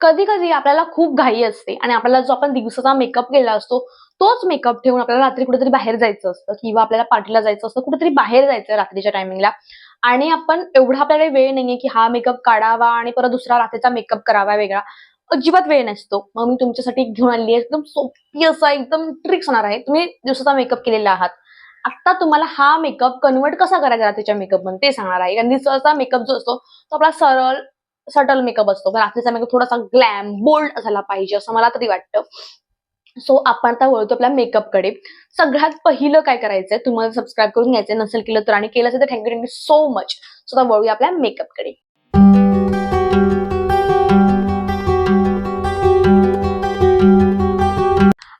कधी कधी आपल्याला खूप घाई असते आणि आपल्याला जो आपण दिवसाचा मेकअप केला असतो तोच मेकअप ठेवून आपल्याला रात्री कुठेतरी बाहेर जायचं असतं किंवा आपल्याला पार्टीला जायचं असतं कुठेतरी बाहेर जायचं रात्रीच्या टायमिंगला आणि आपण एवढा आपल्याला वेळ नाहीये की हा मेकअप काढावा आणि परत दुसरा रात्रीचा मेकअप करावा वेगळा. अजिबात वेळ नसतो. मग मी तुमच्यासाठी घेऊन आली आहे. एकदम सोपी असा एकदम ट्रिक्स होणार आहे. तुम्ही दिवसाचा मेकअप केलेला आहात. आता तुम्हाला हा मेकअप कन्वर्ट कसा करायचा रात्रीच्या मेकअपमध्ये ते सांगणार आहे. कारण दिवसाचा मेकअप जो असतो तो आपला सरळ सटल मेकअप असतो. पण रात्रीचा मेकअप थोडासा ग्लॅम बोल्ड झाला पाहिजे असं मला तरी वाटतं. सो आपण आता वळतो आपल्या मेकअपकडे. सगळ्यात पहिलं काय करायचंय? तुम्हाला सबस्क्राईब करून घ्यायचं नसेल केलं तर आणि केलं असेल तर thank you thank you so much so आता वळूया आपल्या मेकअप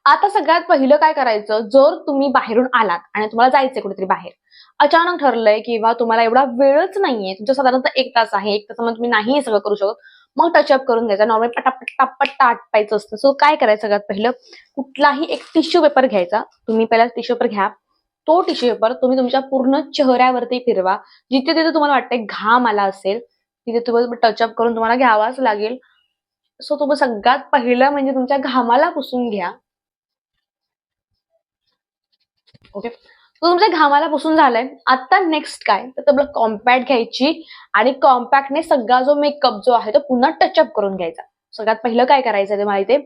आता सगळ्यात पहिलं काय करायचं? जर तुम्ही बाहेरून आलात आणि तुम्हाला जायचंय कुठेतरी बाहेर अचानक ठरलंय किंवा तुम्हाला एवढा वेळच नाहीये तुमच्या साधारणतः एक तास आहे एक तासामध्ये तुम्ही नाही हे सगळं करू शकत मग टचअप करून घ्यायचा. नॉर्मल पटापट्टा पट्टा आटपायचं असतं. सो काय करायचं सगळ्यात पहिलं? कुठलाही एक टिश्यू पेपर घ्यायचा. तुम्ही पहिला टिश्यू पेपर घ्या. तो टिश्यू पेपर तुम्ही तुमच्या पूर्ण चेहऱ्यावरती फिरवा. जिथे तिथे तुम्हाला वाटतंय घाम आला असेल तिथे तुम्ही टचअप करून तुम्हाला घ्यावाच लागेल. सो तुम्ही सगळ्यात पहिलं म्हणजे तुमच्या घामाला पुसून घ्या. ओके तो तुमच्या घामाला पुसून झालाय. आता नेक्स्ट काय? तर तुम्हाला कॉम्पॅक्ट घ्यायची आणि कॉम्पॅक्टने सगळा जो मेकअप जो आहे तो पुन्हा टचअप करून घ्यायचा. सगळ्यात पहिलं काय करायचं ते मला इथे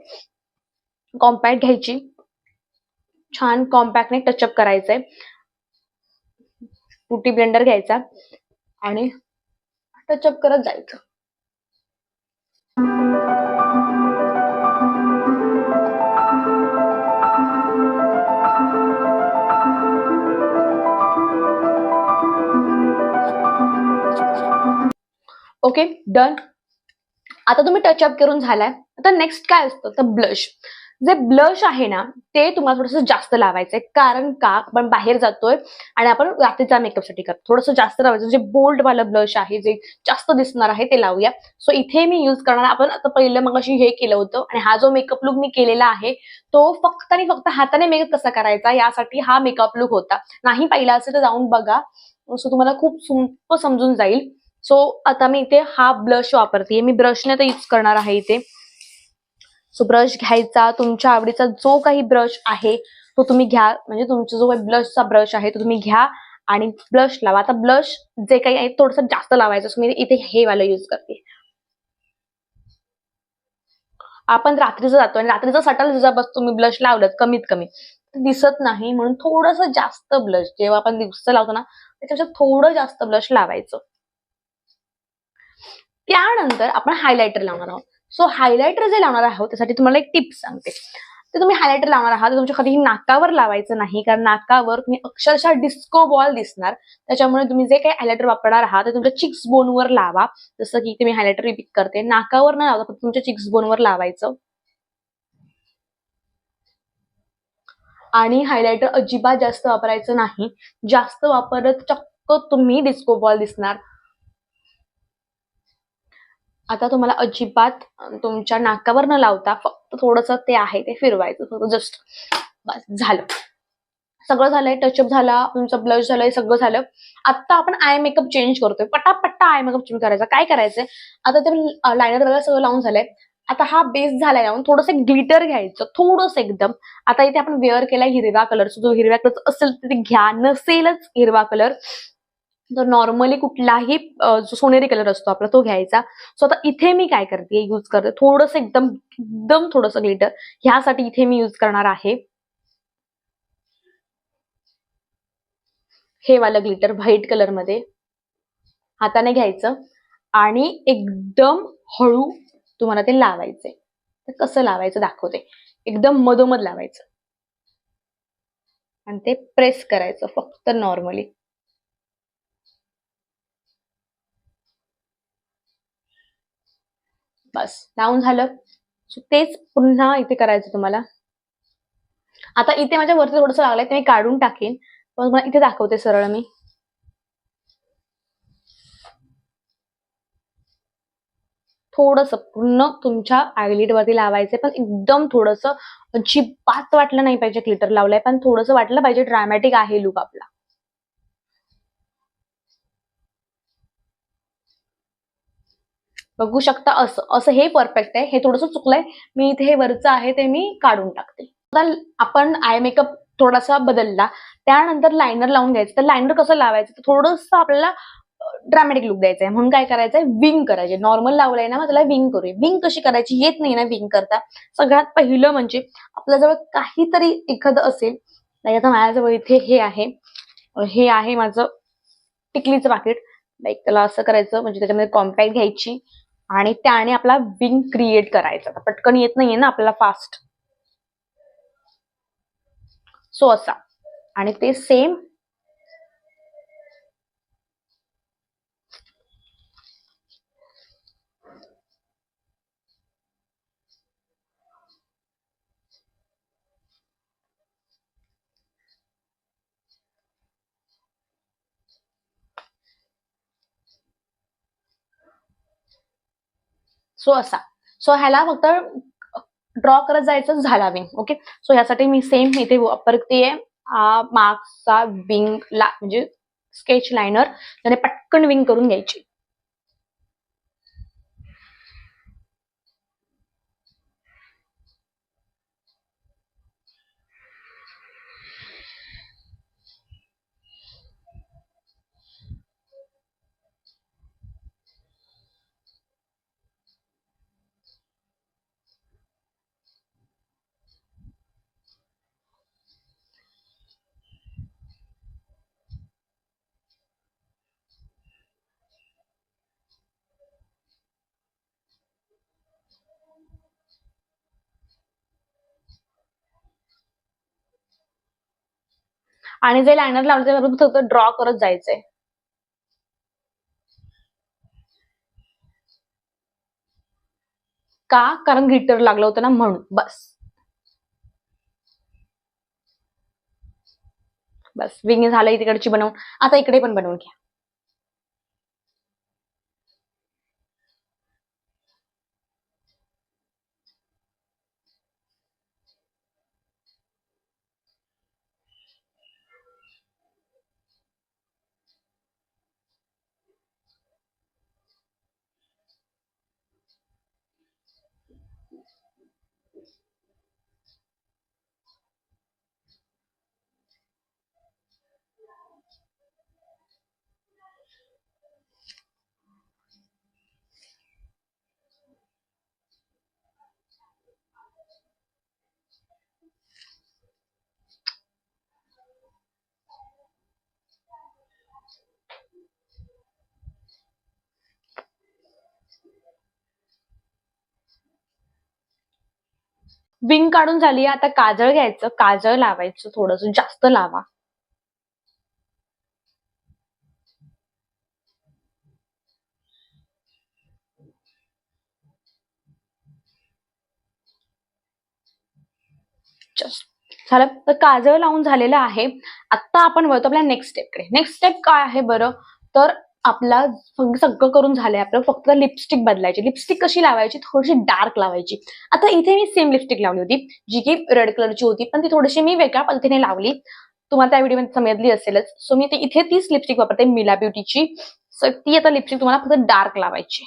कॉम्पॅक्ट घ्यायची. छान कॉम्पॅक्टने टचअप करायचंय. पुटी ब्लेंडर घ्यायचा आणि टचअप करत जायचं. ओके डन आता तुम्ही टचअप करून झालाय. आता नेक्स्ट काय असतं? तर ब्लश जे ब्लश आहे ना ते तुम्हाला थोडंसं जास्त लावायचंय. कारण का? आपण बाहेर जातोय आणि आपण रात्रीचा मेकअपसाठी करतो. थोडंसं जास्त लावायचं. जे बोल्डवालं ब्लश आहे जे जास्त दिसणार आहे ते लावूया. सो इथे मी युज करणार. आपण आता पहिलं मग अशी हे केलं होतं आणि हा जो मेकअप लुक मी केलेला आहे तो फक्त आणि फक्त हाताने मेकअप कसा करायचा यासाठी हा मेकअप लुक होता. नाही पाहिला असेल तर जाऊन बघा. सो तुम्हाला खूप सोपं समजून जाईल. सो आता मी इथे हा ब्लश वापरते. मी ब्रशने तर यूज करणार आहे इथे. सो ब्रश घ्यायचा तुमच्या आवडीचा जो काही ब्रश आहे तो तुम्ही घ्या. म्हणजे तुमचा जो काही ब्लशचा ब्रश आहे तो तुम्ही घ्या आणि ब्लश लावा. आता ब्लश जे काही आहे थोडस जास्त लावायचं. सो मी इथे हे वाला यूज करते. आपण रात्रीचं जातो आणि रात्रीचं सटल जर बस तुम्ही ब्लश लावलं कमीत कमी. दिसत नाही म्हणून थोडस जास्त ब्लश जेव्हा आपण दिवस लावतो ना त्याच्यापेक्षा थोडं जास्त ब्लश लावायचं. त्यानंतर आपण हायलायटर लावणार आहोत. सो हायलायटर जे लावणार आहोत त्यासाठी तुम्हाला एक टिप्स सांगते. ते तुम्ही हायलायटर लावणार आहात तुमच्या कधीही नाकावर लावायचं नाही कारण नाकावर तुम्ही अक्षरशः डिस्को बॉल दिसणार. त्याच्यामुळे तुम्ही जे काही हायलायटर वापरणार आहात ते तुमच्या चिक्स बोनवर लावा. जसं की तुम्ही हायलायटर रिपीट करते नाकावर न लावता फक्त तुमच्या चिक्स बोनवर लावायचं. आणि हायलायटर अजिबात जास्त वापरायचं नाही. जास्त वापरत चक्क तुम्ही डिस्को बॉल दिसणार. आता तुम्हाला अजिबात तुमच्या नाकावर न लावता फक्त थोडस ते आहे ते फिरवायचं फक्त जस्ट बस झालं. सगळं झालंय टचअप झाला तुमचं ब्लश झालंय सगळं झालं. आता आपण आय मेकअप चेंज करतोय. पटापट्टा आय मेकअप चेंज करायचा. काय करायचंय? आता ते लायनर वगैरे सगळं लावून झालंय. आता हा बेस झालाय लावून थोडस ग्लिटर घ्यायचं. थोडस एकदम. आता इथे आपण वेअर केलाय हिरवा कलर जो हिरव्या कलर असेल तर ते घ्या. नसेलच हिरवा कलर तर नॉर्मली कुठलाही जो सोनेरी कलर असतो आपला तो घ्यायचा. सो आता इथे मी काय करते यूज करते थोडस एकदम एकदम थोडस ग्लिटर ह्यासाठी इथे मी यूज करणार आहे. हे वालं ग्लिटर व्हाईट कलरमध्ये. हाताने घ्यायचं. आणि एकदम हळू तुम्हाला ते लावायचंय तर कसं लावायचं दाखवते. एकदम मधोमध लावायचं. आणि ते प्रेस करायचं फक्त नॉर्मली बस. लावून झालं. सो तेच पुन्हा इथे करायचं तुम्हाला. आता इथे माझ्या वरती थोडस लागलंय ते मी काढून टाकेन. पण तुम्हाला इथे दाखवते सरळ मी. थोडस पूर्ण तुमच्या आयलिड वरती लावायचंय. पण एकदम थोडस अजिबात वाटलं नाही पाहिजे ग्लिटर लावलंय. पण थोडस वाटलं पाहिजे ड्रामॅटिक आहे लुक आपला. बघू शकता असं. असं हे परफेक्ट आहे. हे थोडंसं चुकलंय. मी इथे हे वरचं आहे ते मी काढून टाकते. आपण आय मेकअप थोडासा बदलला. त्यानंतर लायनर लावून घ्यायचं. तर लायनर कसं लावायचं? तर थोडंसं आपल्याला ड्रामॅटिक लुक द्यायचा आहे म्हणून काय करायचंय? विंग करायचे. नॉर्मल लावलंय ना मग त्याला विंग करूया. विंग कशी करायची? येत नाही ना विंग करता. सगळ्यात पहिलं म्हणजे आपल्याजवळ काहीतरी एखादं असेल. नाही आता माझ्याजवळ इथे हे आहे. हे आहे माझं टिकलीचं पाकिट लाईक त्याला असं करायचं. म्हणजे त्याच्यामध्ये कॉम्पॅक्ट घ्यायची. आणि त्याने आपला विंग क्रिएट करायचा. पटकन येत नाहीये ना आपल्याला फास्ट सो असा. आणि ते सेम सो असा. सो ह्याला फक्त ड्रॉ करत जायचं झाला विंग ओके सो ह्यासाठी मी सेम इथे वापरतेय मार्क्सचा विंग ला म्हणजे स्केच लायनर त्याने पटकन विंग करून घ्यायची. आणि जे लायनर लावलं त्याबरोबर फक्त ड्रॉ करत जायचंय. का? कारण गिटर लागलं होतं ना म्हणून. बस. बस. विंग झालं तिकडची बनवून. आता इकडे पण बनवून घ्या. विंग काढून झाली आता काजळ घ्यायचं काजळ लावायचं थोडस जास्त लावा. झालं? तर काजळ लावून झालेलं आहे. आता आपण वळतो आपल्या नेक्स्ट स्टेपकडे नेक्स्ट स्टेप काय आहे बरं? तर आपला सगळं करून झालंय आपलं फक्त लिपस्टिक बदलायची. लिपस्टिक कशी लावायची? थोडीशी डार्क लावायची. आता इथे मी सेम लिपस्टिक लावली होती जी की रेड कलरची होती पण ती थोडीशी मी वेगळ्या पद्धतीने लावली. तुम्हाला त्या व्हिडिओमध्ये समजली असेलच. सो मी इथे तीच लिपस्टिक वापरते मिला ब्युटीची सो ती आता लिपस्टिक तुम्हाला फक्त डार्क लावायची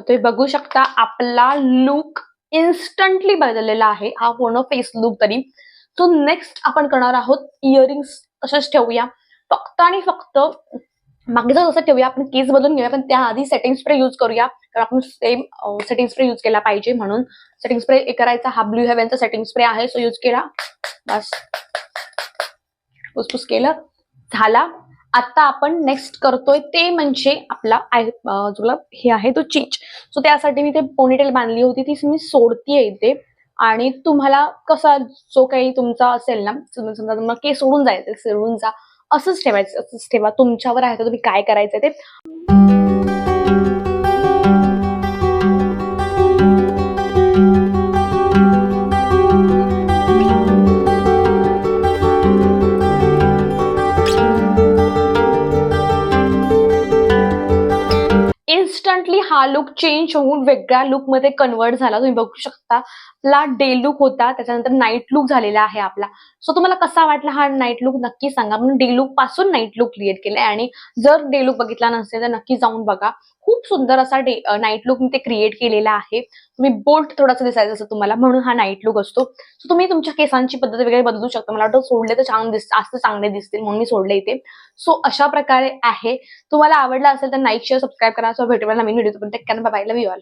तुम्ही बघू शकता आपला लुक इन्स्टंटली बदललेला आहे. हा पूर्ण फेस लुक तरी. सो नेक्स्ट आपण करणार आहोत इयरिंग्स तसेच ठेवूया. फक्त आणि फक्त मागेचं जसं ठेवूया आपण केस बदलून घेऊया पण त्याआधी सेटिंग स्प्रे युज करूया. कारण आपण सेम सेटिंग स्प्रे युज केला पाहिजे म्हणून. सेटिंग स्प्रे करायचा हा ब्ल्यू हेव्हनचा सेटिंग स्प्रे आहे. सो युज केला. बस. पुसपुस केलं. झाला. आता आपण नेक्स्ट करतोय ते म्हणजे आपला आय जो हे आहे तो चीच सो त्यासाठी मी ते पोनीटेल बांधली होती ती मी सोडतीये इथे. आणि तुम्हाला कसा जो काही तुमचा असेल ना समजा तुम्हाला केस सोडून जायचं सोडून जा असंच ठेवायचं असंच ठेवा. तुमच्यावर आहे तर तुम्ही काय करायचं ते इन्स्टंटली हा लुक चेंज होऊन वेगळ्या लुकमध्ये कन्वर्ट झाला. तुम्ही बघू शकता. आपला डे लुक होता. त्याच्यानंतर नाईट लुक झालेला आहे आपला. सो तुम्हाला कसा वाटला हा नाईट लुक नक्की सांगा. म्हणून डे लुकपासून नाईट लुक क्रिएट केलाय आणि जर डे लुक बघितला नसेल तर नक्की जाऊन बघा. खूप सुंदर असा डे नाईट लुक मी ते क्रिएट केलेला आहे. तुम्ही बोल्ट थोडासा दिसायचं असं तुम्हाला म्हणून हा नाईट लुक असतो. सो तुम्ही तुमच्या केसांची पद्धत वगैरे बदलू शकता. मला वाटतं सोडले तर छान दिस असं चांगले दिसतील म्हणून मी सोडले इथे. सो अशा प्रकारे आहे. तुम्हाला आवडला असेल तर लाईक शेअर सबस्क्राईब करा. सो भेटूया नवीन व्हिडिओ पण take bye love you all